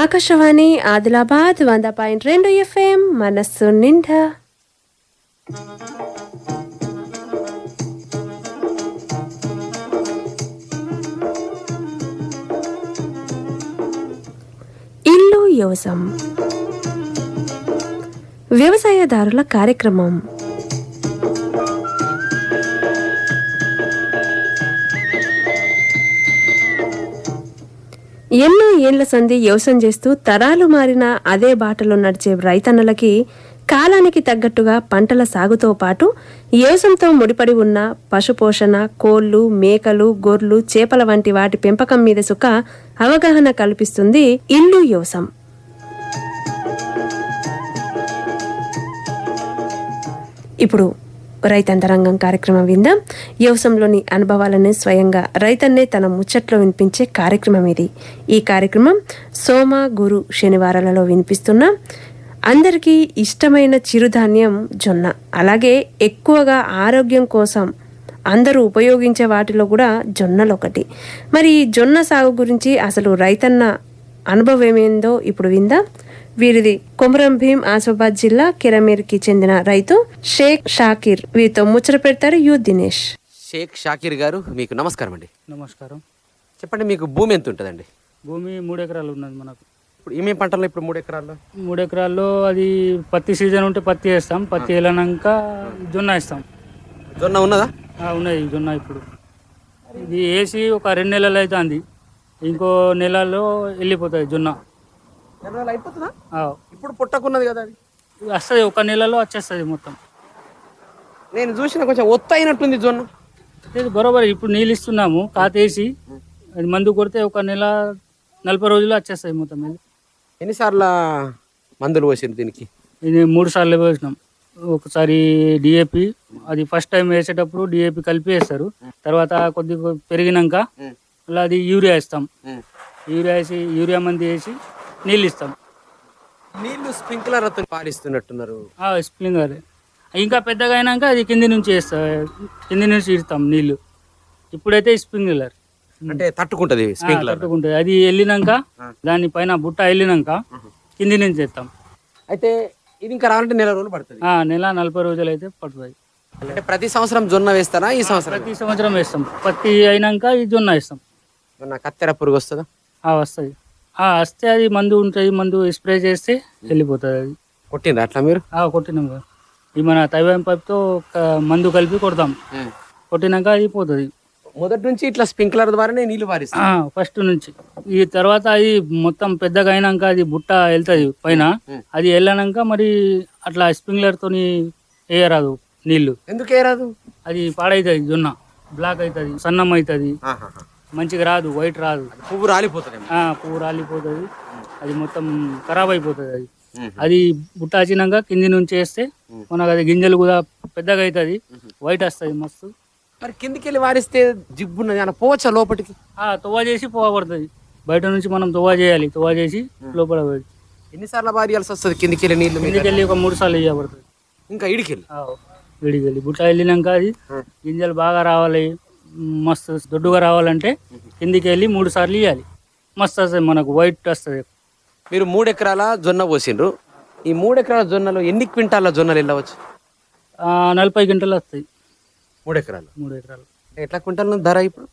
ఆకాశవాణి ఆదిలాబాద్ వంద పాయింట్ రెండు ఎఫ్ఎం మనస్సు నిండా. ఇల్లు యోసం వ్యవసాయదారుల కార్యక్రమం. ఎన్నో ఏళ్ళ సంధి వ్యవసాయం చేస్తూ తరాలు మారిన అదే బాటలో నడిచే రైతన్నలకి కాలానికి తగ్గట్టుగా పంటల సాగుతో పాటు వ్యవసాయంతో ముడిపడి ఉన్న పశుపోషణ కోళ్ళు మేకలు గొర్రెలు చేపల వంటి వాటి పెంపకం మీద సుఖ అవగాహన కల్పిస్తుంది ఇల్లు వ్యవసాయం ఇప్పుడు రైతంతరంగం కార్యక్రమం విందాం. వ్యవసాయంలోని అనుభవాలను స్వయంగా రైతన్నే తన ముచ్చట్లో వినిపించే కార్యక్రమం ఇది. ఈ కార్యక్రమం సోమ గురు శనివారాలలో వినిపిస్తున్నాం అందరికీ ఇష్టమైన చిరుధాన్యం జొన్న. అలాగే ఎక్కువగా ఆరోగ్యం కోసం అందరూ ఉపయోగించే వాటిలో కూడా జొన్నలు ఒకటి మరి ఈ జొన్న సాగు గురించి అసలు రైతన్న అనుభవం ఏమైందో ఇప్పుడు విందాం. వీరిది కొమరం భీం ఆసిఫాబాద్ జిల్లా కిరమేర్కి చెందిన రైతు షేక్ షాకిర్. వీరితో ముచ్చట పెడతారు యు దినేష్. షేక్ షాకీర్ గారు మీకు నమస్కారం అండి. నమస్కారం. చెప్పండి మీకు భూమి ఎంత ఉంటుందండి? భూమి మూడు ఎకరాలు ఉన్నది మనకు. ఇప్పుడు ఏమేమి పంటలు ఇప్పుడు మూడు ఎకరాల్లో? మూడు ఎకరాల్లో అది పత్తి సీజన్ ఉంటే పత్తి వేస్తాం పత్తి వెళ్ళినాక జొన్న వేస్తాం. జొన్న ఉన్నదా? ఆ, ఉన్నది జొన్న ఇప్పుడు. ఇది వేసి ఒక రెండు నెలలు అవుతుంది. ఇంకో నెలలో వెళ్ళిపోతుంది జొన్న. రోజులు అయిపోతుందా? ఇప్పుడు పుట్టకున్నది కదా అది. వస్తుంది ఒక నెలలో వచ్చేస్తుంది మొత్తం. నేను చూసిన కొంచెం ఒత్తు అయినట్టుంది జొన్న. ఇది బరోబర్ ఇప్పుడు నీళ్ళు ఇస్తున్నాము కాతేసి అది మందు కొడితే ఒక నెల నలభై రోజులు వచ్చేస్తుంది మొత్తం ఇది ఎన్నిసార్లు మందులు పోసింది దీనికి? ఇది మూడు సార్లు వేసినాం ఒకసారి డిఏపి అది ఫస్ట్ టైం వేసేటప్పుడు డిఏపి కలిపి వేస్తారు. తర్వాత కొద్దిగా పెరిగినాక మళ్ళీ అది యూరియా వేస్తాం. యూరియా వేసి యూరియా మంది వేసి నీళ్ళు ఇస్తాం నీళ్ళు స్ప్రింక్లర్ అతను పారిస్తున్నట్టున్నారు ఆ, స్ప్రింక్లర్. ఇంకా పెద్దగా అయినాక అది కింది నుంచి వేస్తా కింది నుంచి ఇస్తాం నీళ్ళు ఇప్పుడైతే స్ప్రింక్లర్. అంటే తట్టుకుంటది స్ప్రింక్లర్. పట్టుకుంటుంది అది వెళ్ళినాక దాని పైన బుట్ట వెళ్ళినాక కింది నుంచి వేస్తాం. అయితే ఇది ఇంకా రావాలంటే నెల రోజులు పడుతుంది. ఆ, నెల నలభై రోజులు అయితే పడుతుంది. అంటే ప్రతి సంవత్సరం జొన్న వేస్తారా ఈ సంవత్సరం? ప్రతి సంవత్సరం వేస్తాం. పత్తి అయినాక ఈ జొన్న వేస్తాం. జొన్న కత్తెర పురుగు వస్తుందా? ఆ, వస్తుంది. వస్తే అది మందు ఉంటుంది మందు స్ప్రే చేస్తే వెళ్ళిపోతుంది అది. కొట్టిండ్రా అట్లా మీరు? కొట్టినాం కదా. ఈ మన తైవాన్ పైప్తో ఒక మందు కలిపి కొడతాం. కొట్టినాక అది పోతుంది మొదటి నుంచి ఇట్లా స్ప్రింక్లర్ ద్వారానే నీళ్ళు పారిస్తాం. ఫస్ట్ నుంచి. ఈ తర్వాత అది మొత్తం పెద్దగా అయినాక అది బుట్ట వెళ్తుంది పైన. అది వెళ్ళాక మరి అట్లా స్ప్రింక్లర్ తోని వేయరాదు నీళ్ళు. ఎందుకే రాదు అది పాడవుతుంది జొన్న. బ్లాక్ అవుతుంది సన్నం అవుతుంది మంచిగా రాదు వైట్ రాదు. పువ్వు రాలిపోతుంది ఆ, పువ్వు రాలిపోతుంది. అది మొత్తం ఖరాబ్ అయిపోతుంది అది. అది బుట్ట వచ్చినాక కింది నుంచి వేస్తే మనకు అది గింజలు కూడా పెద్దగా అవుతుంది వైట్ వస్తుంది మస్తు. మరి కిందికి వెళ్ళి వారిస్తే జిబ్బున్నది అన్న పోవచ్చా లోపలికి? ఆ తువ్వ చేసి పువ్వ పడుతుంది. బయట నుంచి మనం తువ్వ చేయాలి తువ్వ చేసి లోపల పోయి ఎన్నిసార్లు వారియాల్సి వస్తుంది కిందికి వెళ్ళి మీద? కిందికి వెళ్ళి ఒక మూడు సార్లు వేయబడుతుంది ఇంకా ఇడికెళ్ళి విడికి వెళ్ళి బుట్ట వెళ్ళినాక అది గింజలు బాగా రావాలి మస్తు దొడ్డుగా రావాలంటే కిందికి వెళ్ళి మూడు సార్లు ఇవ్వాలి మస్తు వస్తుంది మనకు వైట్ వస్తుంది. మీరు మూడు ఎకరాల జొన్న పోసిండ్రు. ఈ మూడు ఎకరాల జొన్నలో ఎన్ని క్వింటాల జొన్నలు వెళ్ళవచ్చు? నలభై గంటలు వస్తాయి. మూడు ఎకరాలు. మూడు ఎకరాలు. ఎట్లా క్వింటాల్ ధర ఇప్పుడు?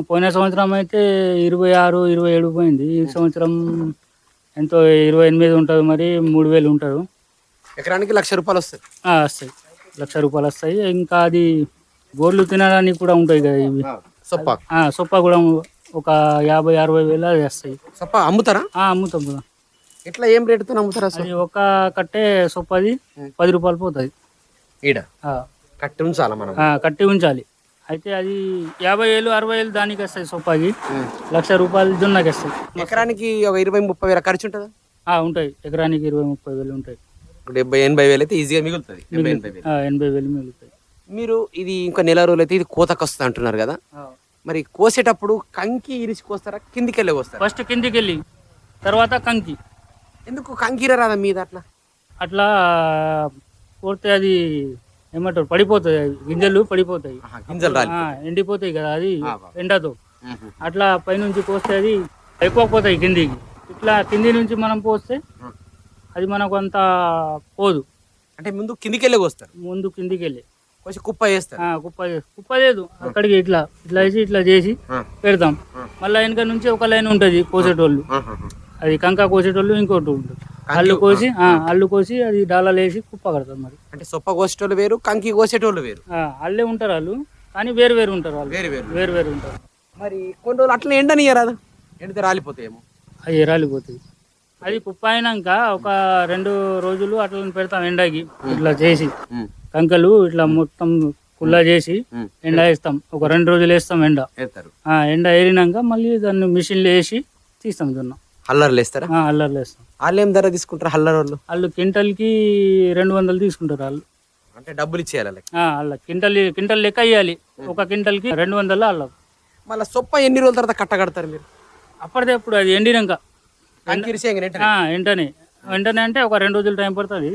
పోయిన సంవత్సరం అయితే ఇరవై ఆరు ఇరవై ఏడు పోయింది. ఈ సంవత్సరం ఎంతో ఇరవై ఎనిమిది ఉంటుంది మరి మూడు వేలు ఉంటుంది. ఎకరానికి లక్ష రూపాయలు వస్తుంది ఆ, వస్తాయి. లక్ష రూపాయలు వస్తాయి. ఇంకా అది గోర్లు తినడానికి కూడా ఉంటాయి కదా ఇవి. సొప్ప. సొప్ప కూడా ఒక యాభై అరవై వేలు అది వస్తాయి. సొప్ప అమ్ముతారా? అమ్ముతాం కదా. ఎట్లా ఏం రేటుతో అమ్ముతారా? అది ఒక కట్టే సొప్పది పది రూపాయలు పోతుంది. ఈడ? కట్టి ఉంచాలా మనం? కట్టి ఉంచాలి. అయితే అది యాభై వేలు అరవై వేలు దానికి వస్తాయి సొప్పకి. లక్ష రూపాయలు జొన్నకి వస్తాయి. ఎకరానికి ఒక ఇరవై ముప్పై వేల ఖర్చు ఉంటుందా? ఉంటాయి. ఎకరానికి ఇరవై ముప్పై వేలు ఉంటాయి. డెబ్బై ఎనభై వేలు అయితే ఈజీగా మిగులుతుంది. ఎనభై వేలు మిగులుతాయి. మీరు ఇది ఇంకా నెల రోజులు అయితే ఇది కోతకు వస్తుంది అంటున్నారు కదా. మరి కోసేటప్పుడు కంకి ఇరిచి కోస్తారా? కిందికి వెళ్ళి కోస్తారా? ఫస్ట్ కిందికి వెళ్ళి తర్వాత కంకి. ఎందుకు కంకిర రాదా మీద అట్లా అట్లా కొడితే అది ఏమంటారు పడిపోతాయి అవి గింజలు పడిపోతాయి. ఆహా, గింజలు రాలి. ఆ, ఎండిపోతాయి కదా అది ఆ, ఎండతో. అట్లా పైనుంచి కోస్తే అది ఎక్కువ పోతాయి కిందికి. ఇట్లా కింది నుంచి మనం పోస్తే అది మనకు అంత పోదు. అంటే ముందు కిందికి వెళ్ళి వస్తారు ముందు కిందికి వెళ్ళి కొంచెం కుప్ప చేస్తారు. ఆ, కుప్ప చే- కుప్ప లేదు. అక్కడికి ఇట్లా ఇట్లా వేసి ఇట్లా చేసి పెడతాం. మళ్ళీ వెనక నుంచి ఒక లైన్ ఉంటుంది కోసేటోళ్ళు. అది కంక కోసేటోళ్ళు ఇంకోటి ఉంటుంది. అల్లు కోసి ఆ, అల్లు కోసి అది డాలాలు వేసి కుప్ప కడతారు మరి. అంటే సొప్ప కోసేటోళ్ళు వేరు కంకి కోసేటోళ్ళు వేరు. ఆ, అల్లే ఉంటారు వాళ్ళు కానీ వేరు వేరు ఉంటారు వాళ్ళు. వేరు వేరు. వేరు వేరు ఉంటారు. మరి కొన్ని రోజులు అట్లా ఎండనియరాదు ఎండితే రాలిపోతాయేమో అది ఎరాలిపోతుంది అది కుప్ప అయినాక ఒక రెండు రోజులు అట్లా పెడతాం ఎండకి ఇట్లా చేసి. కంకలు ఇట్లా మొత్తం కుల్లా చేసి ఎండ వేస్తాం. ఒక రెండు రోజులు వేస్తాం ఎండ. ఆ, ఎండ ఏరినాక మళ్ళీ దాన్ని మిషన్లో వేసి తీస్తాం దున్నం హల్లర్లు వేస్తారా? అల్లర్లు వేస్తాం. వాళ్ళు ఏం ధర తీసుకుంటారు హల్లర్ వాళ్ళు? వాళ్ళు క్వింటల్కి రెండు వందలు తీసుకుంటారు వాళ్ళు. అంటే డబ్బులు ఇచ్చేయాలి వాళ్ళ క్వింటల్ క్వింటల్ లెక్క ఇవ్వాలి ఒక క్వింటల్కి రెండు వందలు వాళ్ళకు మళ్ళీ సొప్ప ఎన్ని రోజుల తర్వాత కట్ట కడతారు మీరు? అప్పటిదే అప్పుడు అది ఎండినాక. వెంటనే. వెంటనే అంటే ఒక రెండు రోజులు టైం పడుతుంది.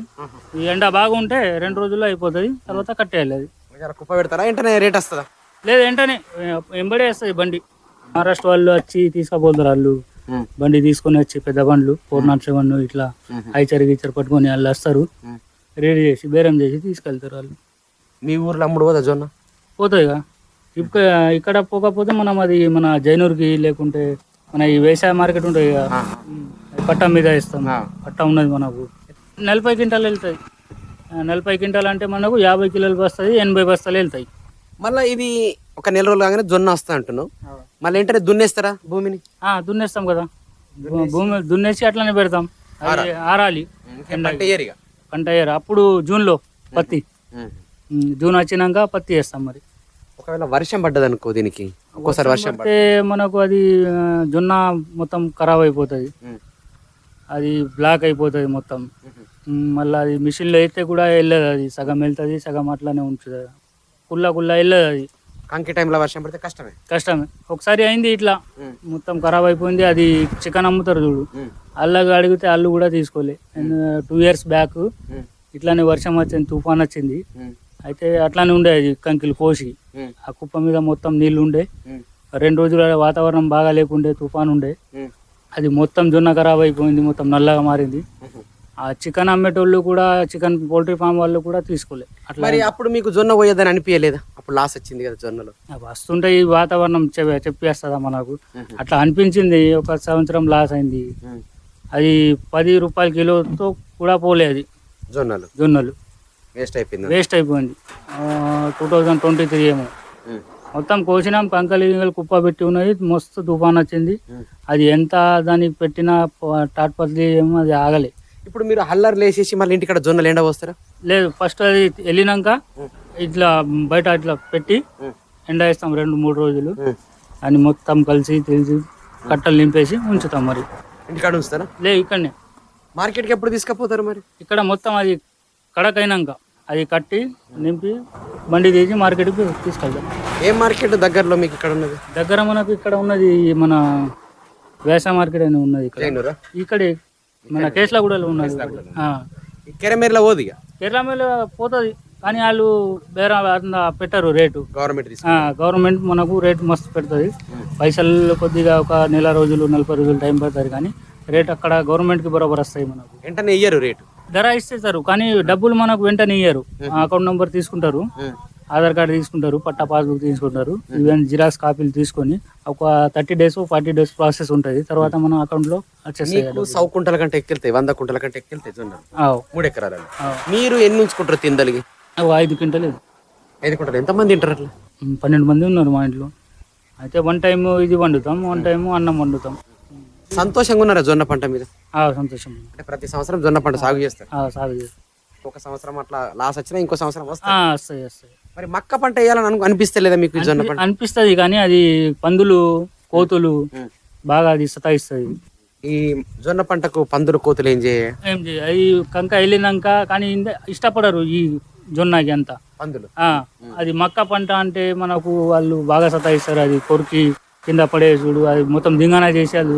ఈ ఎండ బాగుంటే రెండు రోజుల్లో అయిపోతుంది తర్వాత కట్టేయాలి. అది కుప్ప పెడతారా? వెంటనే రేట్ వస్తుందా? లేదు వెంటనే ఎంబడే వేస్తుంది బండి. మహారాష్ట్ర వాళ్ళు వచ్చి తీసుకుపోతారు వాళ్ళు. బండి తీసుకొని వచ్చి పెద్ద బండ్లు ఫోర్ నాట్ సెవెన్ ఇట్లా ఐచర్ గీచర్ పట్టుకొని వాళ్ళు వస్తారు. రెడీ చేసి బేరం చేసి తీసుకెళ్తారు వాళ్ళు. మీ ఊర్లో అమ్ముడు పోదా జొన్న? పోతాయిగా. ఇక్కడ ఇక్కడ పోకపోతే మనం అది మన జైనూర్కి లేకుంటే మన ఈ వ్యవసాయ మార్కెట్ ఉంటుంది పట్ట మీద ఇస్తాం పట్ట ఉన్నది మనకు. నలభై క్వింటాలు వెళ్తాయి. నలభై క్వింటాలు అంటే మనకు యాభై కిలోలు వస్తుంది ఎనభై బస్తాలు వెళ్తాయి. మళ్ళీ ఇది ఒక నెల రోజులు కాగానే జొన్న వస్తా అంటున్నావు. మళ్ళీ వెంటనే దున్నేస్తారా భూమిని? దున్నేస్తాం కదా. భూమి దున్నేసి అట్లనే పెడతాం. ఆరాలి. పంట అయ్యారు అప్పుడు జూన్లో పత్తి. జూన్ వచ్చినాక పత్తి వేస్తాం మరి. ఒకవేళ వర్షం పడ్డది అనుకో దీనికి. ఒక్కోసారి వర్షం పడితే మనకు అది జొన్న మొత్తం ఖరాబ్ అయిపోతుంది. అది బ్లాక్ అయిపోతుంది మొత్తం. మళ్ళీ అది మిషన్లో అయితే కూడా వెళ్ళదు అది. సగం వెళ్తుంది సగం అట్లానే ఉంటుంది కుల్ల కుల్ల వెళ్ళదు అది. కంకి టైంలో వర్షం పడితే కష్టమే. కష్టమే. ఒకసారి అయింది ఇట్లా. మొత్తం ఖరాబ్ అయిపోయింది. అది చికెన్ అమ్ముతారు చూడు. అల్లగా అడిగితే అల్లు కూడా తీసుకోలే. టూ ఇయర్స్ బ్యాక్ ఇట్లానే వర్షం వచ్చింది తుఫాన్ వచ్చింది. అయితే అట్లానే ఉండే అది కంకిలు కోసి. ఆ కుప్ప మీద మొత్తం నీళ్ళు ఉండే. రెండు రోజుల వాతావరణం బాగా లేకుండే తుఫాన్ ఉండే. అది మొత్తం జొన్న ఖరాబ్ అయిపోయింది మొత్తం నల్లగా మారింది. ఆ చికెన్ అమ్మేటోళ్ళు కూడా చికెన్ పౌల్ట్రీ ఫామ్ వాళ్ళు కూడా తీసుకోలే. అట్లా మరి అప్పుడు మీకు జొన్న పోయేదని అనిపించలేదా అప్పుడు లాస్ వచ్చింది కదా జొన్నలో. వస్తుంటే ఈ వాతావరణం చెప్పేస్తుందా మనకు అట్లా అనిపించింది ఒక సంవత్సరం లాస్ అయింది. అది పది రూపాయల కిలోతో కూడా పోలే అది. జొన్నలు. జొన్నలు. వేస్ట్ అయిపోయింది. వేస్ట్ అయిపోయింది. టూ థౌజండ్ ట్వంటీ త్రీ ఏమో. మొత్తం కోసినాం కంకలు కుప్ప పెట్టి ఉన్నది మస్తు తుఫాన్ వచ్చింది. అది ఎంత దానికి పెట్టిన టాట్పత్రి ఏమో అది ఆగలే. ఇప్పుడు మీరు హల్లర్ లేసేసి మళ్ళీ ఇంటికాడ జొన్నలు ఎండ పోస్తారా? లేదు ఫస్ట్ అది వెళ్ళినాక ఇట్లా బయట ఇట్లా పెట్టి ఎండ వేస్తాం రెండు మూడు రోజులు. అని మొత్తం కలిసి తెలిసి కట్టలు నింపేసి ఉంచుతాం మరి. ఇంటికాడ ఉంచుతారా? లే ఇక్కడనే. మార్కెట్కి ఎప్పుడు తీసుకుపోతారు మరి? ఇక్కడ మొత్తం అది కడకైనాక. అది కట్టి నింపి బండి తీసి మార్కెట్కి తీసుకెళ్తాం. ఏ మార్కెట్ దగ్గరలో మీకు ఇక్కడ ఉన్నది? దగ్గర మనకు ఇక్కడ ఉన్నది మన వ్యవసాయ మార్కెట్ అని ఉన్నది ఇక్కడ. ఇక్కడే మన కేసులగూడలో ఉన్నది. కెరమేరలో పోదు ఇక కేరళ పోతుంది కానీ వాళ్ళు బేర పెట్టరు రేటు. గవర్నమెంట్ గవర్నమెంట్ మనకు రేట్ మస్తు పెడుతుంది. పైసలు కొద్దిగా ఒక నెల రోజులు నలభై రోజులు టైం పడుతుంది కానీ రేట్ అక్కడ గవర్నమెంట్కి బరోబర్ వస్తాయి మనకు. వెంటనే ఇయ్యరు రేటు. ధర ఇస్తారు కానీ డబ్బులు మనకు వెంటనే ఇయ్యరు. అకౌంట్ నెంబర్ తీసుకుంటారు. ఆధార్ కార్డు తీసుకుంటారు పట్టా పాస్బుక్ తీసుకుంటారు ఈవెన్ జిరాక్స్ కాపీలు తీసుకొని ఒక thirty days forty days process ఉంటుంది. తర్వాత మన వచ్చేస్తాయి మీకు సౌ కుంటల కంటే ఎక్కుతాయి వంద కుంటల కంటే ఆవ్. మూడు ఎకరాలు. మీరు ఎన్ని ఉంచుకుంటారు తిందలిగి ఐదు క్వింటలు. ఐదు కుంటలు ఎంతమంది తింటారు అట్లా? పన్నెండు మంది ఉన్నారు మా ఇంట్లో. అయితే వన్ టైం ఇది వండుతాం వన్ టైం అన్నం వండుతాం. సంతోషంగా ఉన్నారా జొన్న పంట మీద? సంతోషం అంటే ప్రతి సంవత్సరం జొన్న పంట సాగు చేస్తారు. సాగు ఒక సంవత్సరం అట్లా లాస్ వచ్చినా ఇంకో సంవత్సరం వస్తాయి. వస్తాయి మరి మక్క పంట వేయాలని అను- అనిపిస్తలేదా మీకు జొన్న పంట? అనిపిస్తుంది కానీ అది పందులు కోతులు బాగా అది సతాయిస్తుంది. ఈ జొన్న పంటకు పందులు కోతులు ఏం చేయ? ఏం చేయ? అది కంక వెళ్ళినాక కానీ ఇష్టపడరు ఈ జొన్నకి అంత. పందులు? ఆ, అది మక్క పంట అంటే మనకు వాళ్ళు బాగా సతాయిస్తారు. అది కొరికి కింద పడేసుడు అది మొత్తం దింగన చేసి అది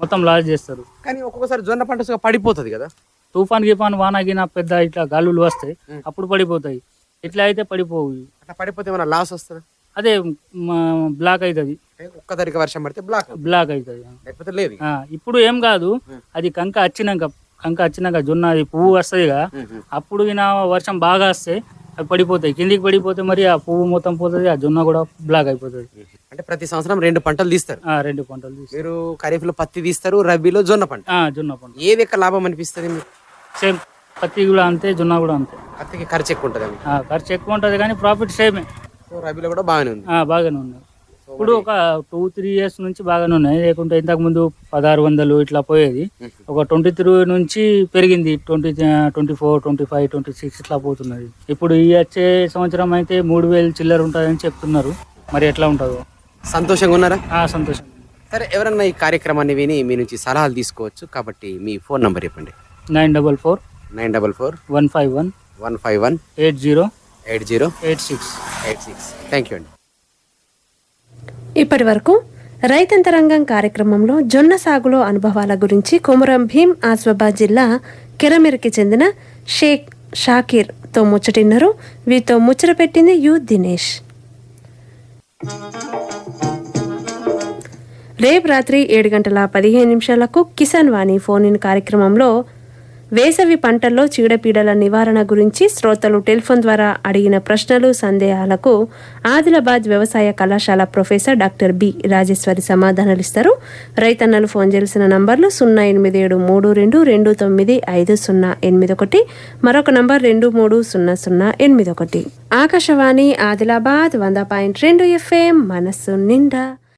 మొత్తం లాస్ చేస్తారు. కానీ ఒక్కొక్కసారి జొన్న పంట పడిపోతుంది కదా? తుఫాన్ గిఫాన్ వాన గిన పెద్ద ఇట్లా గాలులు వస్తాయి అప్పుడు పడిపోతాయి. ఇట్లా అయితే పడిపోవు. అట్లా పడిపోతే ఏమైనా లాస్ వస్తుందా? అదే బ్లాక్ అవుతుంది ఒక్కదానికి వర్షం పడితే బ్లాక్ బ్లాక్ అవుతుంది లేకపోతే లేదు ఇప్పుడు ఏం కాదు అది కంక వచ్చినాక కంక వచ్చినాక జొన్న అది పువ్వు వస్తుంది కదా అప్పుడు ఈయన వర్షం బాగా వస్తే అవి పడిపోతాయి. కిందికి పడిపోతే మరి ఆ పువ్వు మొత్తం పోతుంది ఆ జొన్న కూడా బ్లాక్ అయిపోతుంది. అంటే ప్రతి సంవత్సరం రెండు పంటలు తీస్తారు. ఆ, రెండు పంటలు తీసి మీరు ఖరీఫ్లో పత్తి తీస్తారు రబీలో జొన్న పంట. ఆ, జొన్న పంట. ఏది ఎక్కువ లాభం అనిపిస్తుంది మీకు? సేమ్ పత్తి కూడా అంతే జొన్న కూడా అంతే. పత్తికి ఖర్చు ఎక్కువ ఉంటుంది ఆ, ఖర్చు ఎక్కువ ఉంటుంది కానీ ప్రాఫిట్ సేమే. సో రబీలో కూడా బాగానే ఉంది. ఆ, బాగానే ఉన్నాయి ఇప్పుడు ఒక టూ త్రీ ఇయర్స్ నుంచి బాగానే ఉన్నాయి. లేకుంటే ఇంతకు ముందు పదహారు వందలు ఇట్లా పోయేది. ఒక ట్వంటీ త్రీ నుంచి పెరిగింది. Twenty twenty four twenty five twenty six ఇట్లా పోతున్నది. ఇప్పుడు ఈ వచ్చే సంవత్సరం అయితే మూడు వేలు చిల్లర ఉంటుందని చెప్తున్నారు. మరి ఎట్లా ఉంటుందో? సంతోషంగా ఉన్నారా? ఆ, సంతోషం సరే ఎవరన్నా ఈ కార్యక్రమాన్ని విని మీ నుంచి సలహాలు తీసుకోవచ్చు. కాబట్టి మీ ఫోన్ నంబర్ చెప్పండి. Nine double four nine double four one five one one five one eight zero eight zero eight six eight six. Thank you అండి. ఇప్పటి వరకు రైతంతరంగం కార్యక్రమంలో జొన్న సాగులో అనుభవాల గురించి కొమురం భీం ఆస్వాబాద్ జిల్లా కిరమిరికి చెందిన షేక్ షాకీర్తో ముచ్చటిన్నారు. వీరితో ముచ్చట పెట్టింది యు దినేష్. రేపు రాత్రి ఏడు గంటల పదిహేను నిమిషాలకు కిసాన్ వాణి ఫోన్ ఇన్ కార్యక్రమంలో వేసవి పంటల్లో చీడపీడల నివారణ గురించి శ్రోతలు టెలిఫోన్ ద్వారా అడిగిన ప్రశ్నలు సందేహాలకు ఆదిలాబాద్ వ్యవసాయ కళాశాల ప్రొఫెసర్ డాక్టర్ బి రాజేశ్వరి సమాధానాలు ఇస్తారు రైతన్నలు ఫోన్ చేయాల్సిన నంబర్లు సున్నా ఎనిమిది ఏడు మూడు రెండు రెండు తొమ్మిది ఐదు సున్నా ఎనిమిది ఒకటి. మరొక నంబర్ రెండు మూడు సున్నా సున్నా ఎనిమిది ఒకటి. ఆకాశవాణి ఆదిలాబాద్ వంద పాయింట్ రెండు ఎఫ్ఎం మనస్సు నిండా.